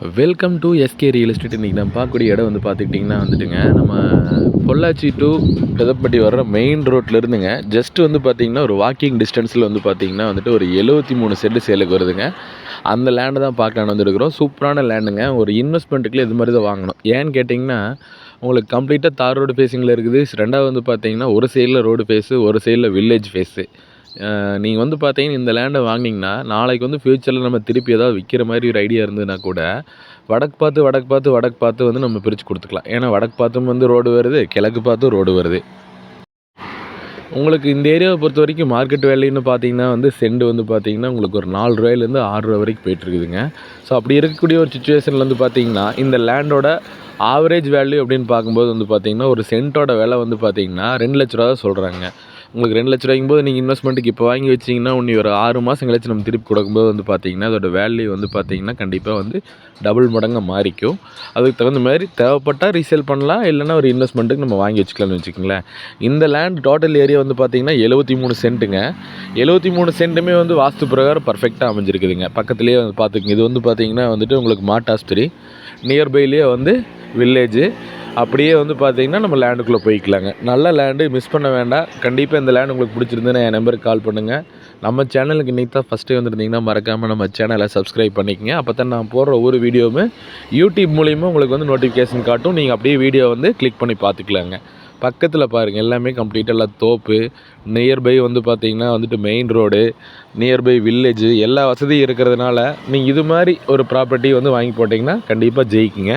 Welcome to SK real estate இன்றைக்கி நம்ம பார்க்கக்கூடிய இடம் வந்து பார்த்துக்கிட்டிங்கன்னா வந்துட்டுங்க நம்ம பொள்ளாச்சி டு பெதப்பட்டி வர்ற மெயின் ரோட்டில் இருந்துங்க. ஜஸ்ட் வந்து பார்த்திங்கன்னா ஒரு வாக்கிங் டிஸ்டன்ஸில் வந்து பார்த்திங்கன்னா வந்துட்டு ஒரு எழுபத்தி மூணு செட்டு சேலுக்கு வருதுங்க. அந்த லேண்டை தான் பார்க்கலான்னு வந்துருக்குறோம். சூப்பரான லேண்டுங்க ஒரு இன்வெஸ்ட்மெண்ட்டுக்குள்ளே இது மாதிரி தான் வாங்கணும். ஏன்னு கேட்டிங்கன்னா உங்களுக்கு கம்ப்ளீட்டாக தார் ரோடு ஃபேஸிங்கில் இருக்குது. ரெண்டாவது வந்து பார்த்தீங்கன்னா ஒரு சைடில் ரோடு ஃபேஸு ஒரு சைடில் வில்லேஜ் ஃபேஸு நீங்கள் வந்து பார்த்தீங்கன்னா இந்த லேண்டை வாங்கினீங்கன்னா நாளைக்கு வந்து ஃப்யூச்சரில் நம்ம திருப்பி ஏதாவது விற்கிற மாதிரி ஒரு ஐடியா இருந்ததுன்னா கூட வடக்கு பார்த்து வடக்கு பார்த்து வடக்கு பார்த்து வந்து நம்ம பிரித்து கொடுத்துக்கலாம். ஏன்னா வடக்கு பார்த்தும் வந்து ரோடு வருது கிழக்கு பார்த்தும் ரோடு வருது. உங்களுக்கு இந்த ஏரியாவை பொறுத்த வரைக்கும் மார்க்கெட் வேல்யூன்னு பார்த்தீங்கன்னா வந்து செண்டு வந்து பார்த்தீங்கன்னா உங்களுக்கு ஒரு நாலு ரூபாயிலேருந்து ஆறு ரூபா வரைக்கும் போயிட்டுருக்குதுங்க ஸோ அப்படி இருக்கக்கூடிய ஒரு சுச்சுவேஷனில் வந்து பார்த்தீங்கன்னா இந்த லேண்டோட ஆவரேஜ் வேல்யூ அப்படின்னு பார்க்கும்போது வந்து பார்த்திங்கன்னா ஒரு சென்ட்டோட விலை வந்து பார்த்தீங்கன்னா ரெண்டு லட்ச ரூபா தான் சொல்கிறாங்க உங்களுக்கு ரெண்டு லட்ச ரூபாய்க்கும் போது நீங்கள் இன்வெஸ்ட்மெண்ட்டுக்கு இப்போ வாங்கி வச்சிங்கன்னா ஒன்று ஒரு ஆறு மாதம் கழிச்சு நம்ம திருப்பி கொடுக்கும்போது வந்து பார்த்திங்கன்னா அதோட வேல்யூ வந்து பார்த்தீங்கன்னா கண்டிப்பாக வந்து டபுள் மடங்காக மாறிக்கும். அதுக்கு தகுந்த மாதிரி தேவைப்பட்டால் ரீசேல் பண்ணலாம். இல்லைன்னா ஒரு இன்வெஸ்ட்மெண்ட்டுக்கு நம்ம வாங்கி வச்சுக்கலாம்னு வச்சுக்கோங்களேன். இந்த லேண்ட் டோட்டல் ஏரியா வந்து பார்த்திங்கன்னா எழுபத்தி மூணு சென்ட்டுங்க எழுபத்தி மூணு சென்ட்டுமே வந்து வாஸ்து பிரகாரம் பர்ஃபெக்டாக அமைஞ்சிருக்குதுங்க. பக்கத்துலேயே வந்து பார்த்துக்குங்க இது வந்து பார்த்திங்கன்னா வந்துட்டு உங்களுக்கு மாட்டு நியர்பைலேயே வந்து வில்லேஜு அப்படியே வந்து பார்த்தீங்கன்னா நம்ம லேண்டுக்குள்ளே போய்க்கலாங்க. நல்ல லேண்டு மிஸ் பண்ண வேண்டாம். கண்டிப்பாக இந்த லேண்ட் உங்களுக்கு பிடிச்சிருந்துன்னா என் நம்பருக்கு கால் பண்ணுங்கள் நம்ம சேனலுக்கு இன்றைக்கி தான் ஃபஸ்ட்டே வந்துருந்தீங்கன்னா மறக்காமல் நம்ம சேனலை சப்ஸ்கிரைப் பண்ணிக்கங்க. அப்போ தான் நான் போடுற ஒவ்வொரு வீடியோவுமே யூடியூப் மூலிமா உங்களுக்கு வந்து நோட்டிஃபிகேஷன் காட்டும். நீங்கள் அப்படியே வீடியோ வந்து கிளிக் பண்ணி பார்த்துக்கலாங்க. பக்கத்தில் பாருங்கள் எல்லாமே கம்ப்ளீட்டாக எல்லாம் தோப்பு. நியர்பை வந்து பார்த்தீங்கன்னா வந்துட்டு மெயின் ரோடு நியர்பை வில்லேஜு எல்லா வசதியும் இருக்கிறதுனால நீங்கள் இது மாதிரி ஒரு ப்ராப்பர்ட்டி வந்து வாங்கி போட்டிங்கன்னா கண்டிப்பாக ஜெயிக்குங்க.